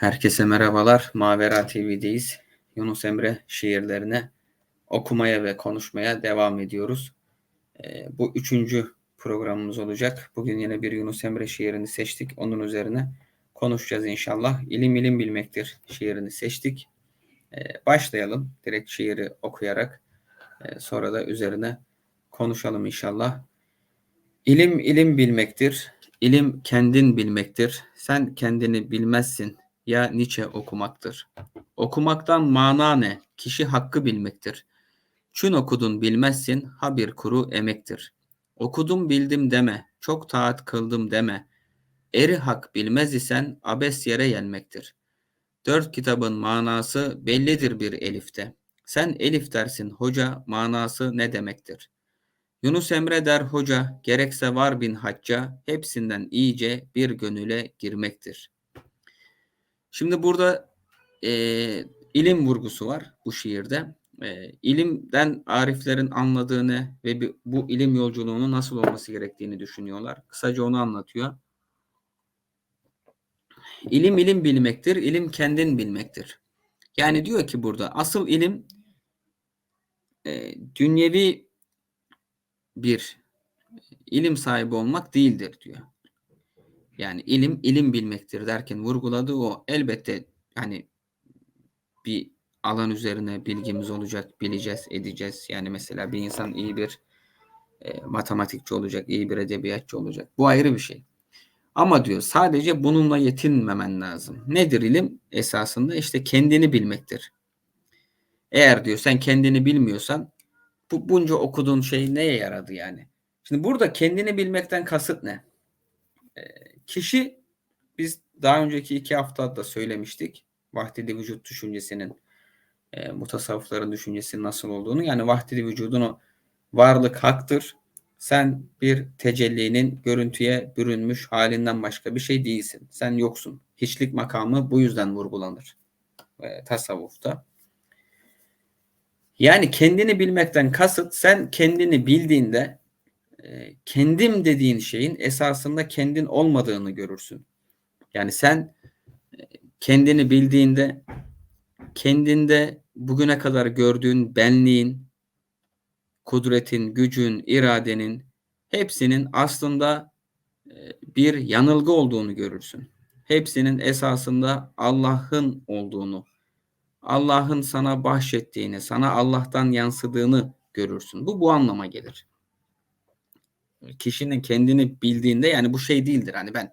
Herkese merhabalar. Mavera TV'deyiz. Yunus Emre şiirlerine okumaya ve konuşmaya devam ediyoruz. Ee, bu üçüncü programımız olacak. Bugün yine bir Yunus Emre şiirini seçtik. Onun üzerine konuşacağız inşallah. İlim ilim bilmektir şiirini seçtik. Ee, başlayalım direkt şiiri okuyarak. Ee, sonra da üzerine konuşalım inşallah. İlim ilim bilmektir. İlim kendin bilmektir. Sen kendini bilmezsin ya Nietzsche okumaktır. Okumaktan mana ne? Kişi hakkı bilmektir. Çün okudun bilmezsin, ha bir kuru emektir. Okudum bildim deme, çok taat kıldım deme. Eri hak bilmez isen abes yere yenmektir. Dört kitabın manası bellidir bir elifte. Sen elif dersin hoca, manası ne demektir? Yunus Emre der hoca, gerekse var bin hacca, hepsinden iyice bir gönüle girmektir.'' Şimdi burada e, ilim vurgusu var bu şiirde. E, ilimden Ariflerin anladığını ve bu ilim yolculuğunun nasıl olması gerektiğini düşünüyorlar. Kısaca onu anlatıyor. İlim ilim bilmektir, ilim kendin bilmektir. Yani diyor ki burada asıl ilim e, dünyevi bir ilim sahibi olmak değildir diyor. Yani ilim ilim bilmektir derken vurguladığı o elbette hani bir alan üzerine bilgimiz olacak, bileceğiz, edeceğiz. Yani mesela bir insan iyi bir e, matematikçi olacak, iyi bir edebiyatçı olacak. Bu ayrı bir şey. Ama diyor sadece bununla yetinmemen lazım. Nedir ilim? Esasında işte kendini bilmektir. Eğer diyor sen kendini bilmiyorsan bu bunca okuduğun şey neye yaradı yani? Şimdi burada kendini bilmekten kasıt ne? Ee, Kişi biz daha önceki iki haftada söylemiştik. Vahdedi vücut düşüncesinin e, mutasavvıfların düşüncesinin nasıl olduğunu. Yani vahdedi vücudun o varlık haktır. Sen bir tecellinin görüntüye bürünmüş halinden başka bir şey değilsin. Sen yoksun. Hiçlik makamı bu yüzden vurgulanır e, tasavvufta. Yani kendini bilmekten kasıt sen kendini bildiğinde e, kendim dediğin şeyin esasında kendin olmadığını görürsün. Yani sen e, kendini bildiğinde kendinde bugüne kadar gördüğün benliğin, kudretin, gücün, iradenin hepsinin aslında e, bir yanılgı olduğunu görürsün. Hepsinin esasında Allah'ın olduğunu, Allah'ın sana bahşettiğini, sana Allah'tan yansıdığını görürsün. Bu bu anlama gelir kişinin kendini bildiğinde yani bu şey değildir. Hani ben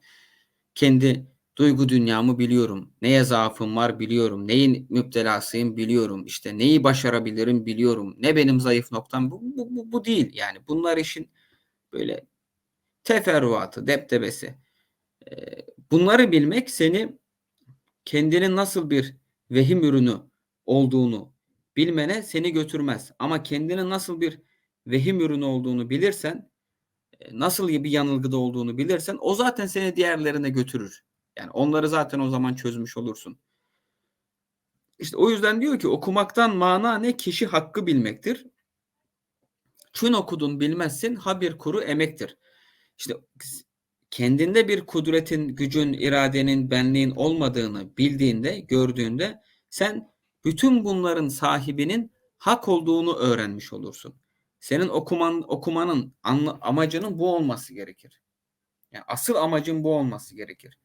kendi duygu dünyamı biliyorum. Neye zaafım var biliyorum. Neyin müptelasıyım biliyorum. İşte neyi başarabilirim biliyorum. Ne benim zayıf noktam bu, bu, bu, bu değil. Yani bunlar işin böyle teferruatı, deptebesi. Bunları bilmek seni kendinin nasıl bir vehim ürünü olduğunu bilmene seni götürmez. Ama kendinin nasıl bir vehim ürünü olduğunu bilirsen nasıl bir yanılgıda olduğunu bilirsen o zaten seni diğerlerine götürür. Yani onları zaten o zaman çözmüş olursun. İşte o yüzden diyor ki okumaktan mana ne? Kişi hakkı bilmektir. Çün okudun bilmezsin ha bir kuru emektir. İşte kendinde bir kudretin, gücün, iradenin, benliğin olmadığını bildiğinde, gördüğünde sen bütün bunların sahibinin hak olduğunu öğrenmiş olursun. Senin okuman okumanın anla, amacının bu olması gerekir. Yani asıl amacın bu olması gerekir.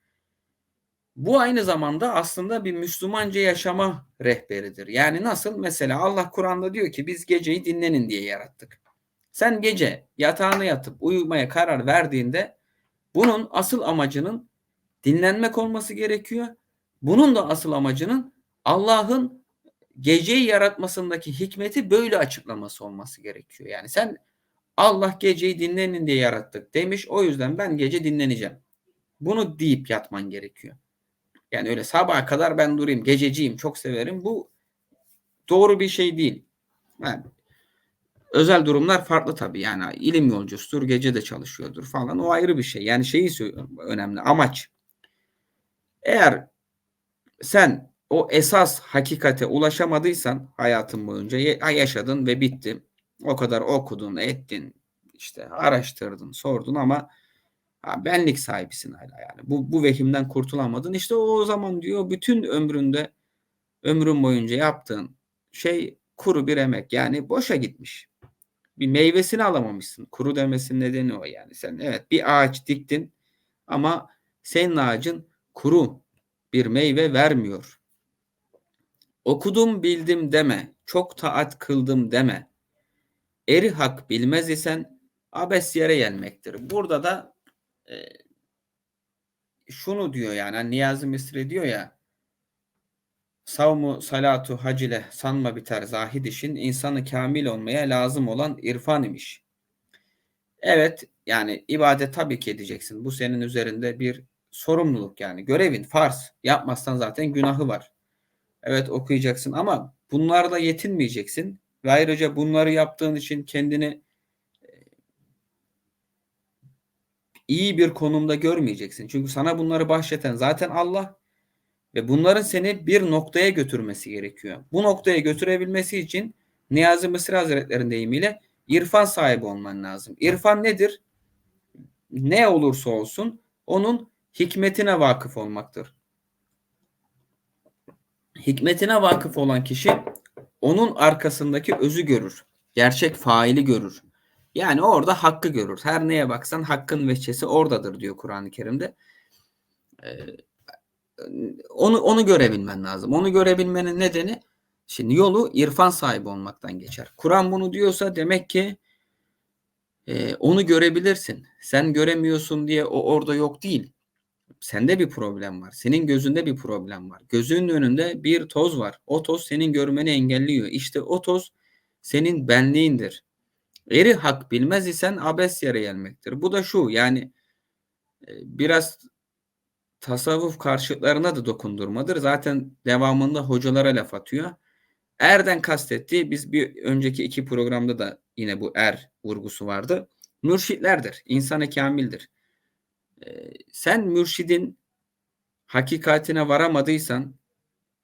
Bu aynı zamanda aslında bir Müslümanca yaşama rehberidir. Yani nasıl? Mesela Allah Kur'an'da diyor ki biz geceyi dinlenin diye yarattık. Sen gece yatağına yatıp uyumaya karar verdiğinde bunun asıl amacının dinlenmek olması gerekiyor. Bunun da asıl amacının Allah'ın geceyi yaratmasındaki hikmeti böyle açıklaması olması gerekiyor. Yani sen Allah geceyi dinlenin diye yarattık demiş. O yüzden ben gece dinleneceğim. Bunu deyip yatman gerekiyor. Yani öyle sabaha kadar ben durayım, gececiyim, çok severim. Bu doğru bir şey değil. Yani özel durumlar farklı tabii. Yani ilim yolcusudur, gece de çalışıyordur falan. O ayrı bir şey. Yani şeyi önemli. Amaç. Eğer sen o esas hakikate ulaşamadıysan hayatın boyunca yaşadın ve bitti. O kadar okudun, ettin, işte araştırdın, sordun ama benlik sahibisin hala yani. Bu, bu vehimden kurtulamadın. İşte o zaman diyor bütün ömründe ömrün boyunca yaptığın şey kuru bir emek. Yani boşa gitmiş. Bir meyvesini alamamışsın. Kuru demesinin nedeni o yani. Sen evet bir ağaç diktin ama senin ağacın kuru bir meyve vermiyor. Okudum bildim deme. Çok taat kıldım deme. Eri hak bilmez isen abes yere gelmektir. Burada da e, şunu diyor yani hani Niyazi Misri diyor ya savmu salatu hac ile sanma biter zahid işin insanı kamil olmaya lazım olan irfan imiş. Evet yani ibadet tabii ki edeceksin. Bu senin üzerinde bir sorumluluk yani görevin farz. Yapmazsan zaten günahı var. Evet okuyacaksın ama bunlarla yetinmeyeceksin. Ve ayrıca bunları yaptığın için kendini iyi bir konumda görmeyeceksin. Çünkü sana bunları bahşeten zaten Allah ve bunların seni bir noktaya götürmesi gerekiyor. Bu noktaya götürebilmesi için Niyazi Mısır Hazretleri'nin deyimiyle irfan sahibi olman lazım. İrfan nedir? Ne olursa olsun onun hikmetine vakıf olmaktır. Hikmetine vakıf olan kişi onun arkasındaki özü görür. Gerçek faili görür. Yani orada hakkı görür. Her neye baksan hakkın veçesi oradadır diyor Kur'an-ı Kerim'de. Ee, onu onu görebilmen lazım. Onu görebilmenin nedeni şimdi yolu irfan sahibi olmaktan geçer. Kur'an bunu diyorsa demek ki e, onu görebilirsin. Sen göremiyorsun diye o orada yok değil. Sende bir problem var. Senin gözünde bir problem var. Gözünün önünde bir toz var. O toz senin görmeni engelliyor. İşte o toz senin benliğindir. Eri hak bilmez isen abes yere gelmektir. Bu da şu yani e, biraz tasavvuf karşıtlarına da dokundurmadır. Zaten devamında hocalara laf atıyor. Erden kastettiği biz bir önceki iki programda da yine bu er vurgusu vardı. Mürşitlerdir. İnsanı kamildir. Sen mürşidin hakikatine varamadıysan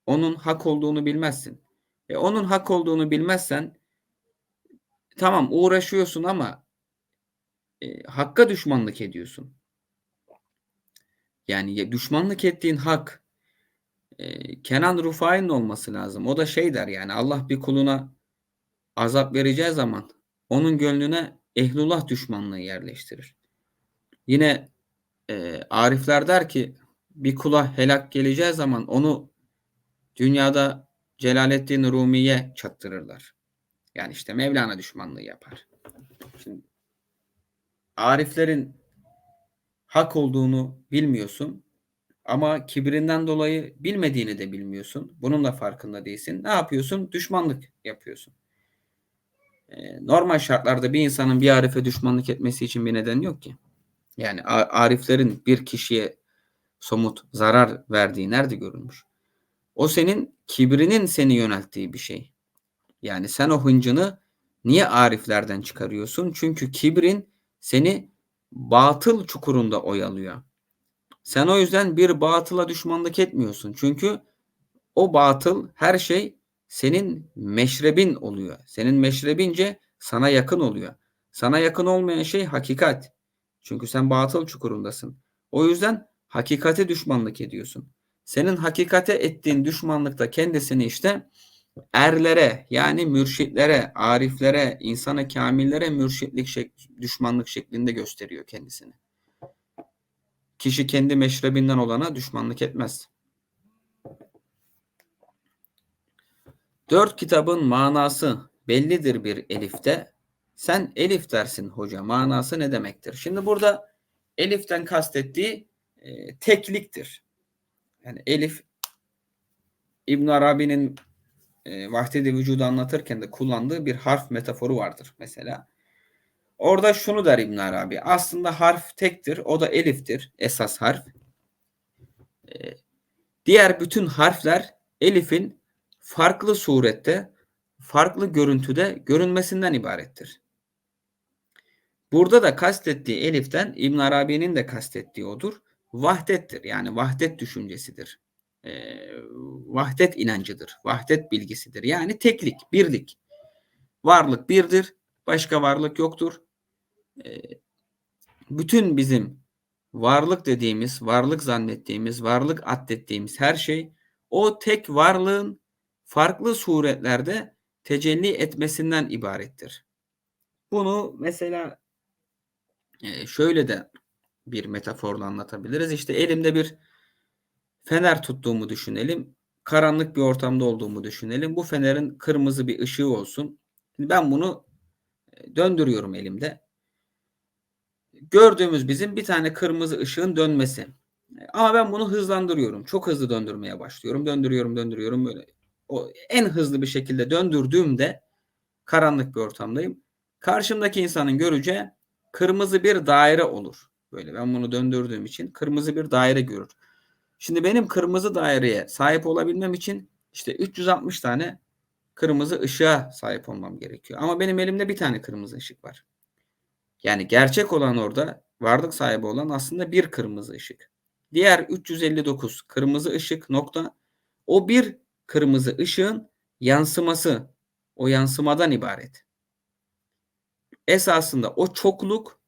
onun hak olduğunu bilmezsin. E onun hak olduğunu bilmezsen tamam uğraşıyorsun ama e, hakka düşmanlık ediyorsun. Yani düşmanlık ettiğin hak e, Kenan Rufai'nin olması lazım. O da şey der yani Allah bir kuluna azap vereceği zaman onun gönlüne ehlullah düşmanlığı yerleştirir. Yine e, Arifler der ki bir kula helak geleceği zaman onu dünyada Celaleddin Rumi'ye çattırırlar. Yani işte Mevlana düşmanlığı yapar. Şimdi Ariflerin hak olduğunu bilmiyorsun ama kibrinden dolayı bilmediğini de bilmiyorsun. Bunun da farkında değilsin. Ne yapıyorsun? Düşmanlık yapıyorsun. Ee, normal şartlarda bir insanın bir arife düşmanlık etmesi için bir neden yok ki. Yani ariflerin bir kişiye somut zarar verdiği nerede görülmüş? O senin kibrinin seni yönelttiği bir şey. Yani sen o hıncını niye ariflerden çıkarıyorsun? Çünkü kibrin seni batıl çukurunda oyalıyor. Sen o yüzden bir batıla düşmanlık etmiyorsun. Çünkü o batıl her şey senin meşrebin oluyor. Senin meşrebince sana yakın oluyor. Sana yakın olmayan şey hakikat. Çünkü sen batıl çukurundasın. O yüzden hakikate düşmanlık ediyorsun. Senin hakikate ettiğin düşmanlıkta kendisini işte erlere yani mürşitlere, ariflere, insana kamillere mürşitlik şek düşmanlık şeklinde gösteriyor kendisini. Kişi kendi meşrebinden olana düşmanlık etmez. Dört kitabın manası bellidir bir elifte. Sen elif dersin hoca. Manası ne demektir? Şimdi burada eliften kastettiği e, tekliktir. Yani elif İbn Arabi'nin e, vahdedi vücudu anlatırken de kullandığı bir harf metaforu vardır mesela. Orada şunu der İbn Arabi. Aslında harf tektir. O da eliftir. Esas harf. E, diğer bütün harfler elifin farklı surette, farklı görüntüde görünmesinden ibarettir. Burada da kastettiği eliften İbn Arabi'nin de kastettiği odur. Vahdettir. Yani vahdet düşüncesidir e, vahdet inancıdır. Vahdet bilgisidir. Yani teklik, birlik. Varlık birdir. Başka varlık yoktur. E, bütün bizim varlık dediğimiz, varlık zannettiğimiz, varlık addettiğimiz her şey o tek varlığın farklı suretlerde tecelli etmesinden ibarettir. Bunu mesela e, şöyle de bir metaforla anlatabiliriz. İşte elimde bir fener tuttuğumu düşünelim. Karanlık bir ortamda olduğumu düşünelim. Bu fenerin kırmızı bir ışığı olsun. Ben bunu e, döndürüyorum elimde. Gördüğümüz bizim bir tane kırmızı ışığın dönmesi. Ama ben bunu hızlandırıyorum. Çok hızlı döndürmeye başlıyorum. Döndürüyorum, döndürüyorum böyle. O en hızlı bir şekilde döndürdüğümde karanlık bir ortamdayım. Karşımdaki insanın göreceği kırmızı bir daire olur. Böyle ben bunu döndürdüğüm için kırmızı bir daire görür. Şimdi benim kırmızı daireye sahip olabilmem için işte 360 tane kırmızı ışığa sahip olmam gerekiyor. Ama benim elimde bir tane kırmızı ışık var. Yani gerçek olan orada varlık sahibi olan aslında bir kırmızı ışık. Diğer 359 kırmızı ışık nokta o bir kırmızı ışığın yansıması, o yansımadan ibaret. Esasında o çokluk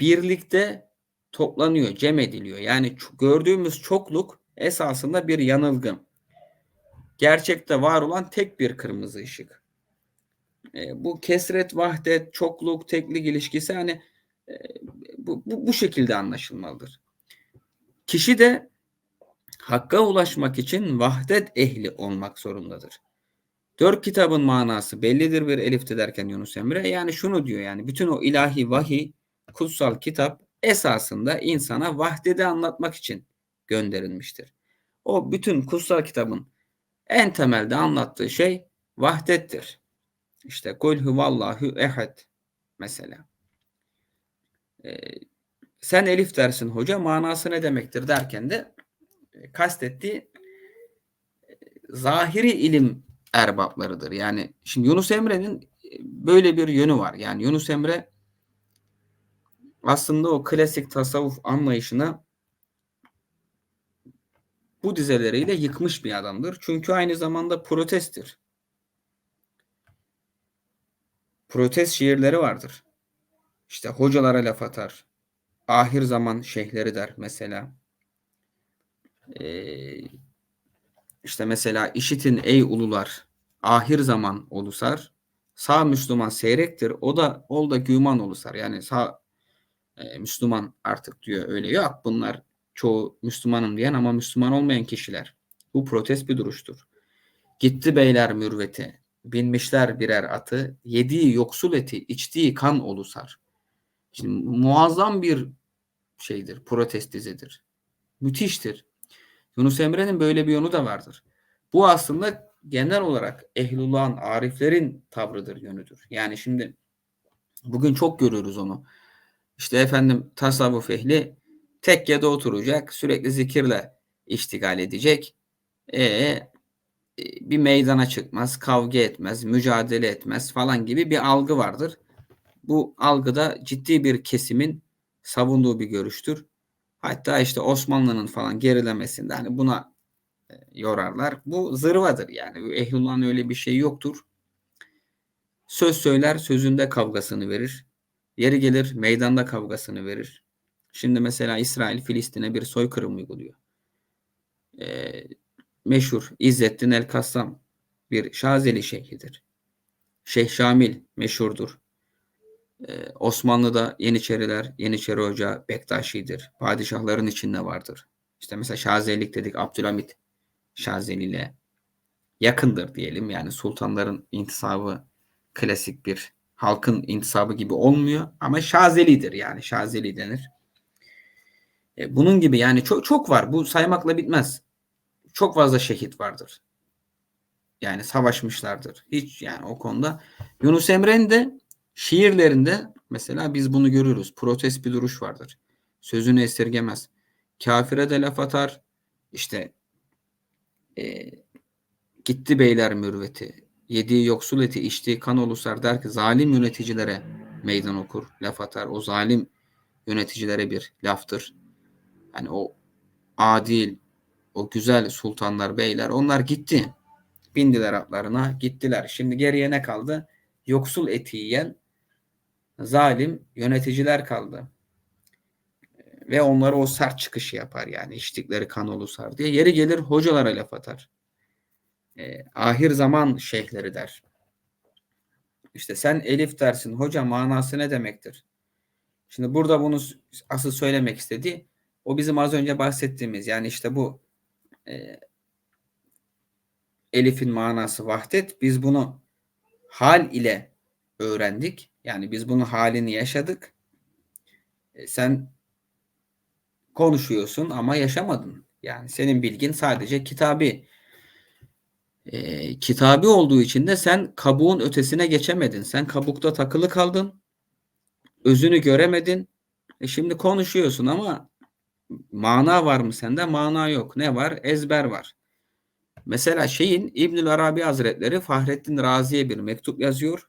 birlikte toplanıyor, cem ediliyor. Yani gördüğümüz çokluk esasında bir yanılgı. Gerçekte var olan tek bir kırmızı ışık. E, bu kesret, vahdet, çokluk, teklik ilişkisi hani e, bu, bu, bu şekilde anlaşılmalıdır. Kişi de hakka ulaşmak için vahdet ehli olmak zorundadır. Dört kitabın manası bellidir bir elifte derken Yunus Emre. Yani şunu diyor yani bütün o ilahi vahiy, kutsal kitap esasında insana vahdedi anlatmak için gönderilmiştir. O bütün kutsal kitabın en temelde anlattığı şey vahdettir. İşte kul huvallahu ehad mesela. Ee, sen elif dersin hoca manası ne demektir derken de e, kastettiği e, zahiri ilim erbaplarıdır. Yani şimdi Yunus Emre'nin e, böyle bir yönü var. Yani Yunus Emre aslında o klasik tasavvuf anlayışına bu dizeleriyle yıkmış bir adamdır. Çünkü aynı zamanda protesttir. Protest şiirleri vardır. İşte hocalara laf atar. Ahir zaman şeyhleri der mesela. Ee, işte mesela işitin ey ulular ahir zaman olusar. Sağ Müslüman seyrektir. O da ol da güman olusar. Yani sağ e, Müslüman artık diyor öyle yok. Bunlar çoğu Müslümanım diyen ama Müslüman olmayan kişiler. Bu protest bir duruştur. Gitti beyler mürveti, binmişler birer atı, yediği yoksul eti, içtiği kan olusar. Şimdi muazzam bir şeydir, protest dizidir. Müthiştir. Yunus Emre'nin böyle bir yönü de vardır. Bu aslında genel olarak ehlullahın, ariflerin tavrıdır, yönüdür. Yani şimdi bugün çok görüyoruz onu. İşte efendim tasavvuf ehli tekkede oturacak, sürekli zikirle iştigal edecek. E, bir meydana çıkmaz, kavga etmez, mücadele etmez falan gibi bir algı vardır. Bu algıda ciddi bir kesimin savunduğu bir görüştür. Hatta işte Osmanlı'nın falan gerilemesinde hani buna e, yorarlar. Bu zırvadır yani. Ehlullah'ın öyle bir şey yoktur. Söz söyler, sözünde kavgasını verir. Yeri gelir meydanda kavgasını verir. Şimdi mesela İsrail Filistin'e bir soykırım uyguluyor. Ee, meşhur İzzettin El Kassam bir Şazeli şeyhidir. Şeyh Şamil meşhurdur. Ee, Osmanlı'da Yeniçeriler, Yeniçeri Hoca Bektaşi'dir. Padişahların içinde vardır. İşte mesela Şazelilik dedik Abdülhamit Şazeli ile yakındır diyelim. Yani sultanların intisabı klasik bir halkın intisabı gibi olmuyor ama Şazeli'dir yani Şazeli denir. E, bunun gibi yani çok çok var. Bu saymakla bitmez. Çok fazla şehit vardır. Yani savaşmışlardır. Hiç yani o konuda. Yunus Emre'nin de şiirlerinde mesela biz bunu görürüz. Protest bir duruş vardır. Sözünü esirgemez. Kafire de laf atar. İşte e, gitti beyler mürveti yediği yoksul eti, içtiği kan olusar der ki zalim yöneticilere meydan okur, laf atar. O zalim yöneticilere bir laftır. Yani o adil, o güzel sultanlar, beyler onlar gitti. Bindiler atlarına, gittiler. Şimdi geriye ne kaldı? Yoksul eti yiyen zalim yöneticiler kaldı. ve onlara o sert çıkışı yapar yani içtikleri kan olusar diye. Yeri gelir hocalara laf atar. E, ahir zaman şeyhleri der. İşte sen elif dersin. Hoca manası ne demektir? Şimdi burada bunu asıl söylemek istediği o bizim az önce bahsettiğimiz yani işte bu e, elifin manası vahdet. Biz bunu hal ile öğrendik. Yani biz bunun halini yaşadık. E, sen konuşuyorsun ama yaşamadın. Yani senin bilgin sadece kitabi. E, kitabi olduğu için de sen kabuğun ötesine geçemedin. Sen kabukta takılı kaldın. Özünü göremedin. E şimdi konuşuyorsun ama mana var mı sende? Mana yok. Ne var? Ezber var. Mesela şeyin İbnül Arabi Hazretleri Fahrettin Razi'ye bir mektup yazıyor.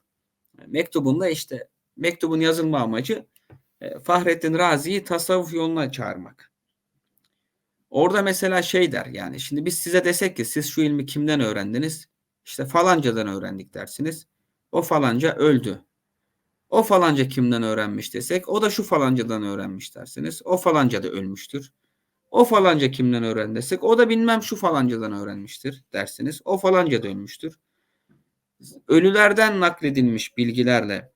Mektubunda işte mektubun yazılma amacı e, Fahrettin Razi'yi tasavvuf yoluna çağırmak. Orada mesela şey der yani şimdi biz size desek ki siz şu ilmi kimden öğrendiniz? İşte falancadan öğrendik dersiniz. O falanca öldü. O falanca kimden öğrenmiş desek o da şu falancadan öğrenmiş dersiniz. O falanca da ölmüştür. O falanca kimden öğrendi desek o da bilmem şu falancadan öğrenmiştir dersiniz. O falanca da ölmüştür. Ölülerden nakledilmiş bilgilerle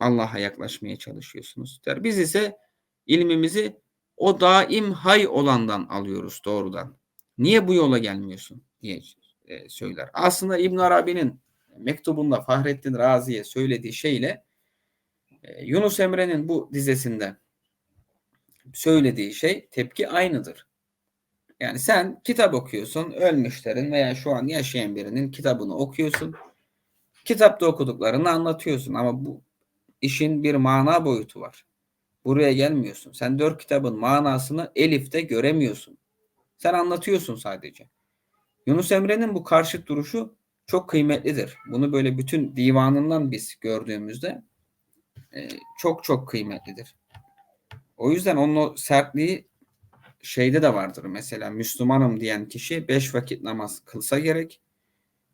Allah'a yaklaşmaya çalışıyorsunuz der. Biz ise ilmimizi o daim hay olandan alıyoruz doğrudan. Niye bu yola gelmiyorsun diye e, söyler. Aslında İbn Arabi'nin mektubunda Fahrettin Razi'ye söylediği şeyle e, Yunus Emre'nin bu dizesinde söylediği şey tepki aynıdır. Yani sen kitap okuyorsun, ölmüşlerin veya şu an yaşayan birinin kitabını okuyorsun. Kitapta okuduklarını anlatıyorsun ama bu işin bir mana boyutu var. Buraya gelmiyorsun. Sen dört kitabın manasını Elif'te göremiyorsun. Sen anlatıyorsun sadece. Yunus Emre'nin bu karşıt duruşu çok kıymetlidir. Bunu böyle bütün divanından biz gördüğümüzde e, çok çok kıymetlidir. O yüzden onun o sertliği şeyde de vardır. Mesela Müslümanım diyen kişi beş vakit namaz kılsa gerek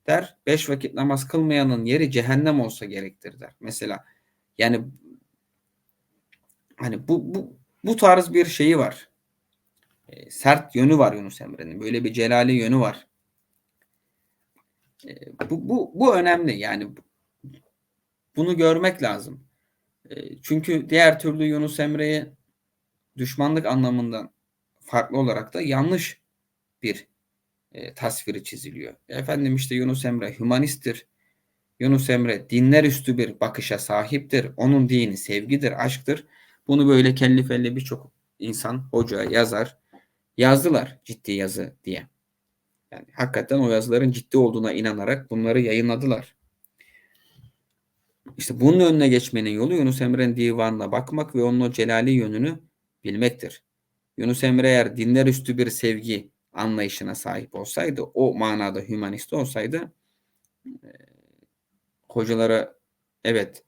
der. Beş vakit namaz kılmayanın yeri cehennem olsa gerektir der. Mesela yani hani bu bu bu tarz bir şeyi var. E, sert yönü var Yunus Emre'nin. Böyle bir celali yönü var. E, bu, bu, bu önemli. Yani bunu görmek lazım. E, çünkü diğer türlü Yunus Emre'ye düşmanlık anlamından farklı olarak da yanlış bir e, tasviri çiziliyor. Efendim işte Yunus Emre hümanisttir. Yunus Emre dinler üstü bir bakışa sahiptir. Onun dini sevgidir, aşktır. Bunu böyle kelli felli birçok insan, hoca, yazar yazdılar ciddi yazı diye. Yani hakikaten o yazıların ciddi olduğuna inanarak bunları yayınladılar. İşte bunun önüne geçmenin yolu Yunus Emre'nin divanına bakmak ve onun o celali yönünü bilmektir. Yunus Emre eğer dinler üstü bir sevgi anlayışına sahip olsaydı, o manada hümanist olsaydı e, hocalara evet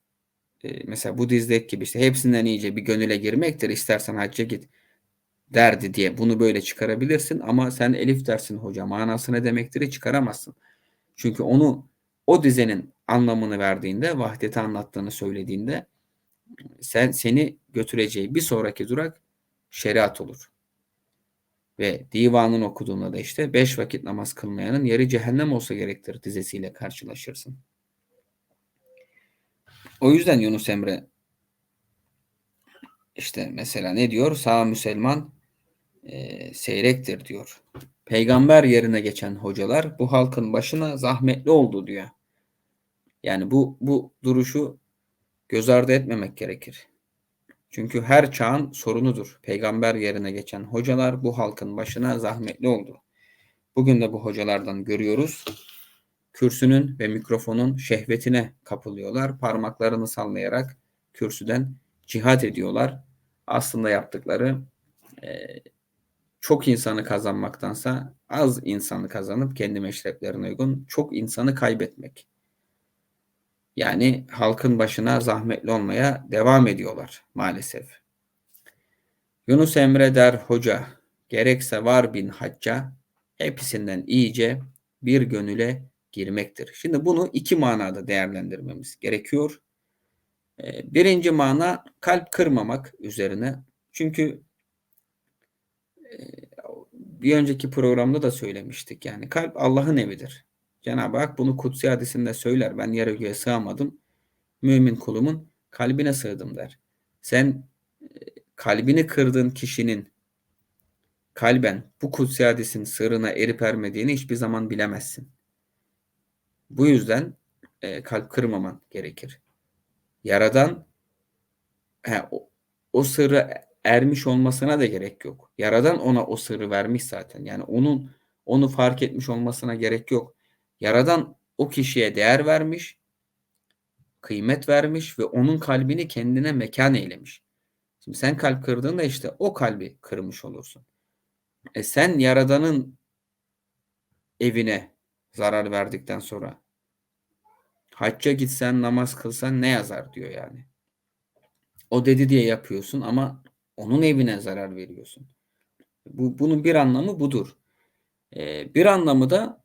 e, mesela bu dizdeki gibi işte hepsinden iyice bir gönüle girmektir. İstersen hacca git derdi diye bunu böyle çıkarabilirsin ama sen elif dersin hoca manası ne demektir çıkaramazsın. Çünkü onu o dizenin anlamını verdiğinde, vahdeti anlattığını söylediğinde sen seni götüreceği bir sonraki durak şeriat olur. Ve divanın okuduğunda da işte beş vakit namaz kılmayanın yeri cehennem olsa gerektir dizesiyle karşılaşırsın. O yüzden Yunus Emre işte mesela ne diyor? Sağ Müslüman e, seyrektir diyor. Peygamber yerine geçen hocalar bu halkın başına zahmetli oldu diyor. Yani bu bu duruşu göz ardı etmemek gerekir. Çünkü her çağın sorunudur. Peygamber yerine geçen hocalar bu halkın başına zahmetli oldu. Bugün de bu hocalardan görüyoruz. Kürsünün ve mikrofonun şehvetine kapılıyorlar. Parmaklarını sallayarak kürsüden cihat ediyorlar. Aslında yaptıkları e, çok insanı kazanmaktansa az insanı kazanıp kendi meşreplerine uygun çok insanı kaybetmek. Yani halkın başına zahmetli olmaya devam ediyorlar maalesef. Yunus Emre der hoca, gerekse var bin hacca, hepsinden iyice bir gönüle girmektir. Şimdi bunu iki manada değerlendirmemiz gerekiyor. Ee, birinci mana kalp kırmamak üzerine. Çünkü bir önceki programda da söylemiştik. Yani kalp Allah'ın evidir. Cenab-ı Hak bunu kutsi hadisinde söyler. Ben yere göğe sığamadım. Mümin kulumun kalbine sığdım der. Sen kalbini kırdığın kişinin kalben bu kutsi hadisin sırrına erip ermediğini hiçbir zaman bilemezsin. Bu yüzden e, kalp kırmaman gerekir. Yaradan he, o, o sırrı ermiş olmasına da gerek yok. Yaradan ona o sırrı vermiş zaten. Yani onun onu fark etmiş olmasına gerek yok. Yaradan o kişiye değer vermiş, kıymet vermiş ve onun kalbini kendine mekan eylemiş. Şimdi sen kalp kırdığında işte o kalbi kırmış olursun. E sen Yaradan'ın evine zarar verdikten sonra hacca gitsen namaz kılsan ne yazar diyor yani. O dedi diye yapıyorsun ama onun evine zarar veriyorsun. Bu, bunun bir anlamı budur. Ee, bir anlamı da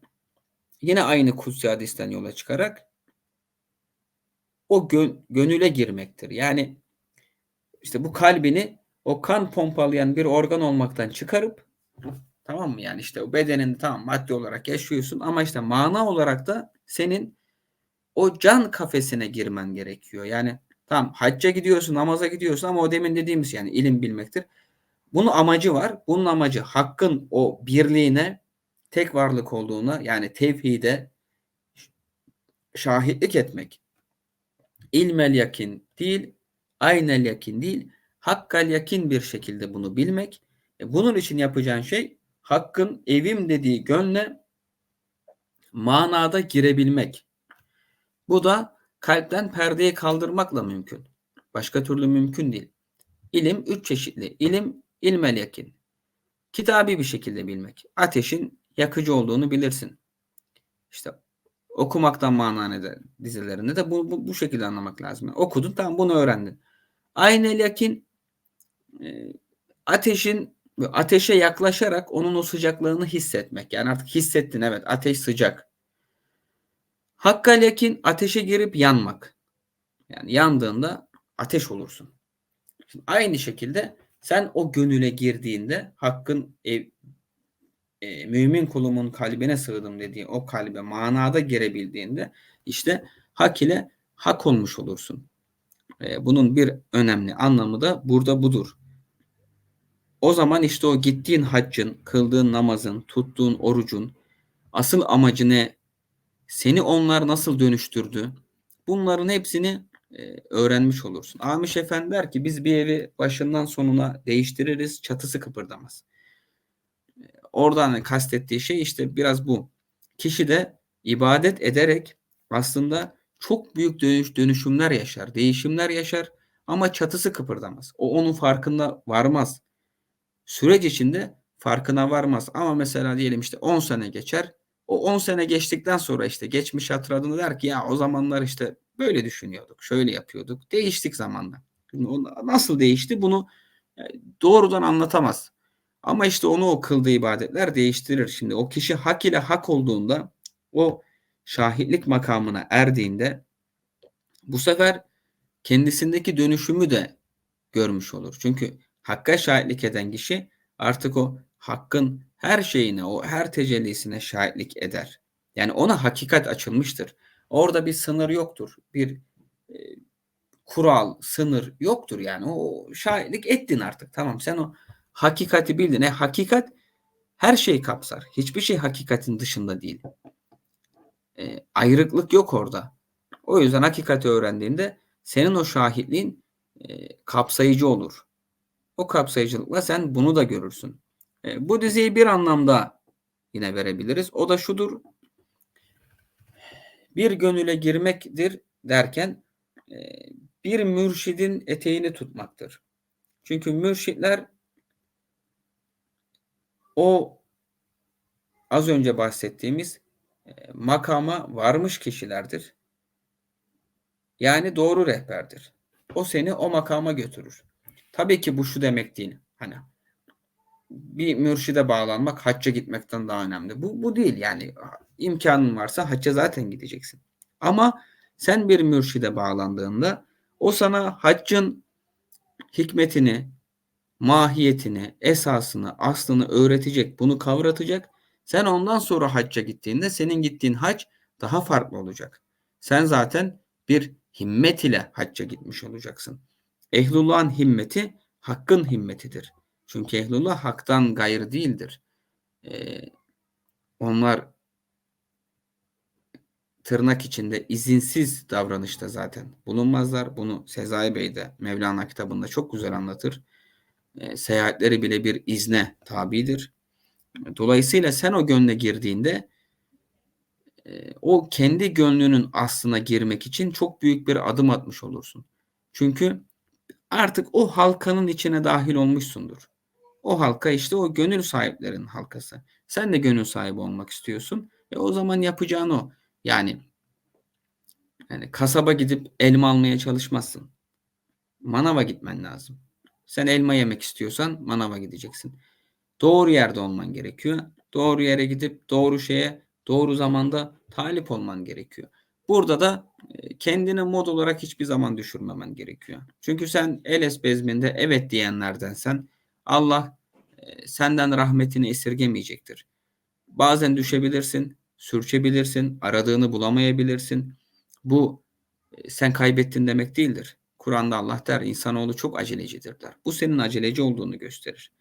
yine aynı kutsi hadisten yola çıkarak o gö- gönüle girmektir. Yani işte bu kalbini o kan pompalayan bir organ olmaktan çıkarıp tamam mı? Yani işte o bedenini tamam maddi olarak yaşıyorsun ama işte mana olarak da senin o can kafesine girmen gerekiyor. Yani tamam hacca gidiyorsun, namaza gidiyorsun ama o demin dediğimiz yani ilim bilmektir. Bunun amacı var. Bunun amacı hakkın o birliğine, tek varlık olduğuna yani tevhide şahitlik etmek. İlmel yakin değil, aynel yakin değil, hakkal yakin bir şekilde bunu bilmek. E bunun için yapacağın şey hakkın evim dediği gönle manada girebilmek. Bu da kalpten perdeyi kaldırmakla mümkün. Başka türlü mümkün değil. İlim üç çeşitli. İlim, ilmel yakin. Kitabi bir şekilde bilmek. Ateşin yakıcı olduğunu bilirsin. İşte okumaktan mana ne de bu, bu, bu şekilde anlamak lazım. Yani okudun tamam bunu öğrendin. Aynel yakin e, ateşin ateşe yaklaşarak onun o sıcaklığını hissetmek. Yani artık hissettin evet ateş sıcak. Hakkal yakin ateşe girip yanmak. Yani yandığında ateş olursun. Şimdi aynı şekilde sen o gönüle girdiğinde hakkın ev, e, mümin kulumun kalbine sığdım dediği o kalbe manada girebildiğinde işte hak ile hak olmuş olursun. E, bunun bir önemli anlamı da burada budur. O zaman işte o gittiğin haccın, kıldığın namazın, tuttuğun orucun asıl amacı ne? Seni onlar nasıl dönüştürdü? Bunların hepsini e, öğrenmiş olursun. Amiş Efendi der ki biz bir evi başından sonuna değiştiririz, çatısı kıpırdamaz. Oradan kastettiği şey işte biraz bu. Kişi de ibadet ederek aslında çok büyük dönüş, dönüşümler yaşar, değişimler yaşar ama çatısı kıpırdamaz. O onun farkında varmaz. Süreç içinde farkına varmaz. Ama mesela diyelim işte 10 sene geçer. O 10 sene geçtikten sonra işte geçmiş hatırladığında der ki ya o zamanlar işte böyle düşünüyorduk, şöyle yapıyorduk. Değiştik zamanla. Nasıl değişti bunu e, doğrudan anlatamaz. Ama işte onu o kıldığı ibadetler değiştirir. Şimdi o kişi hak ile hak olduğunda o şahitlik makamına erdiğinde bu sefer kendisindeki dönüşümü de görmüş olur. Çünkü hakka şahitlik eden kişi artık o hakkın her şeyine, o her tecellisine şahitlik eder. Yani ona hakikat açılmıştır. Orada bir sınır yoktur. Bir e, kural, sınır yoktur yani. O şahitlik ettin artık. Tamam sen o hakikati bildin. E, hakikat her şeyi kapsar. Hiçbir şey hakikatin dışında değil. E, ayrıklık yok orada. O yüzden hakikati öğrendiğinde senin o şahitliğin e, kapsayıcı olur. O kapsayıcılıkla sen bunu da görürsün. E, bu diziyi bir anlamda yine verebiliriz. O da şudur. Bir gönüle girmektir derken e, bir mürşidin eteğini tutmaktır. Çünkü mürşitler o az önce bahsettiğimiz e, makama varmış kişilerdir. Yani doğru rehberdir. O seni o makama götürür. Tabii ki bu şu demek değil. Hani bir mürşide bağlanmak hacca gitmekten daha önemli. Bu, bu değil yani imkanın varsa hacca zaten gideceksin. Ama sen bir mürşide bağlandığında o sana haccın hikmetini, mahiyetini, esasını, aslını öğretecek, bunu kavratacak. Sen ondan sonra hacca gittiğinde senin gittiğin hac daha farklı olacak. Sen zaten bir himmet ile hacca gitmiş olacaksın. Ehlullah'ın himmeti hakkın himmetidir. Çünkü ehlullah haktan gayrı değildir. Ee, onlar tırnak içinde izinsiz davranışta zaten bulunmazlar. Bunu Sezai Bey de Mevlana kitabında çok güzel anlatır. E, seyahatleri bile bir izne tabidir. Dolayısıyla sen o gönle girdiğinde e, o kendi gönlünün aslına girmek için çok büyük bir adım atmış olursun. Çünkü artık o halkanın içine dahil olmuşsundur. O halka işte o gönül sahiplerin halkası. Sen de gönül sahibi olmak istiyorsun. E o zaman yapacağın o. Yani yani kasaba gidip elma almaya çalışmazsın. Manava gitmen lazım. Sen elma yemek istiyorsan manava gideceksin. Doğru yerde olman gerekiyor. Doğru yere gidip doğru şeye doğru zamanda talip olman gerekiyor. Burada da e, kendini mod olarak hiçbir zaman düşürmemen gerekiyor. Çünkü sen Eles bezminde evet diyenlerdensen Allah e, senden rahmetini esirgemeyecektir. Bazen düşebilirsin, sürçebilirsin, aradığını bulamayabilirsin. Bu e, sen kaybettin demek değildir. Kur'an'da Allah der insanoğlu çok acelecidir der. Bu senin aceleci olduğunu gösterir.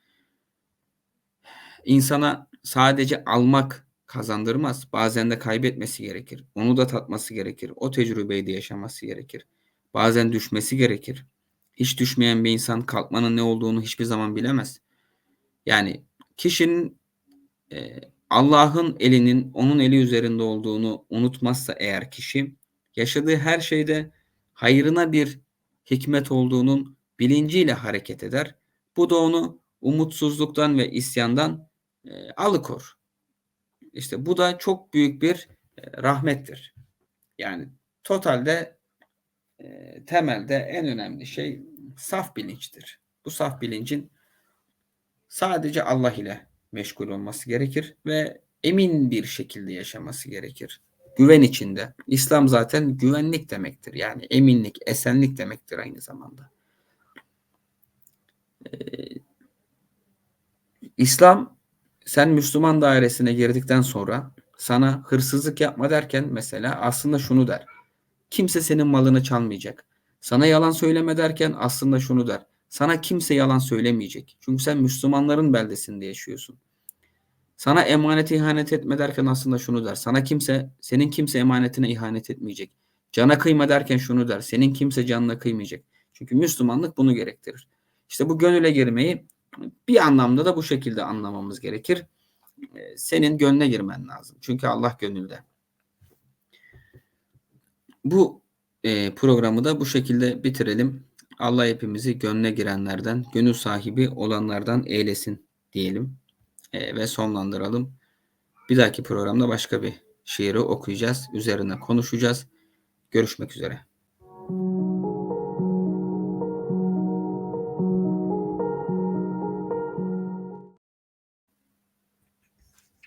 İnsana sadece almak kazandırmaz. Bazen de kaybetmesi gerekir. Onu da tatması gerekir. O tecrübeyi de yaşaması gerekir. Bazen düşmesi gerekir. Hiç düşmeyen bir insan kalkmanın ne olduğunu hiçbir zaman bilemez. Yani kişinin e, Allah'ın elinin onun eli üzerinde olduğunu unutmazsa eğer kişi yaşadığı her şeyde hayrına bir hikmet olduğunun bilinciyle hareket eder. Bu da onu umutsuzluktan ve isyandan e, alıkor. İşte bu da çok büyük bir e, rahmettir. Yani totalde e, temelde en önemli şey saf bilinçtir. Bu saf bilincin sadece Allah ile meşgul olması gerekir ve emin bir şekilde yaşaması gerekir. Güven içinde. İslam zaten güvenlik demektir. Yani eminlik, esenlik demektir aynı zamanda. Ee, İslam sen Müslüman dairesine girdikten sonra sana hırsızlık yapma derken mesela aslında şunu der. Kimse senin malını çalmayacak. Sana yalan söyleme derken aslında şunu der. Sana kimse yalan söylemeyecek. Çünkü sen Müslümanların beldesinde yaşıyorsun. Sana emanete ihanet etme derken aslında şunu der. Sana kimse, senin kimse emanetine ihanet etmeyecek. Cana kıyma derken şunu der. Senin kimse canına kıymayacak. Çünkü Müslümanlık bunu gerektirir. İşte bu gönüle girmeyi bir anlamda da bu şekilde anlamamız gerekir. Ee, senin gönlüne girmen lazım. Çünkü Allah gönülde. Bu e, programı da bu şekilde bitirelim. Allah hepimizi gönle girenlerden, gönül sahibi olanlardan eylesin diyelim e, ve sonlandıralım. Bir dahaki programda başka bir şiiri okuyacağız. Üzerine konuşacağız. Görüşmek üzere. Müzik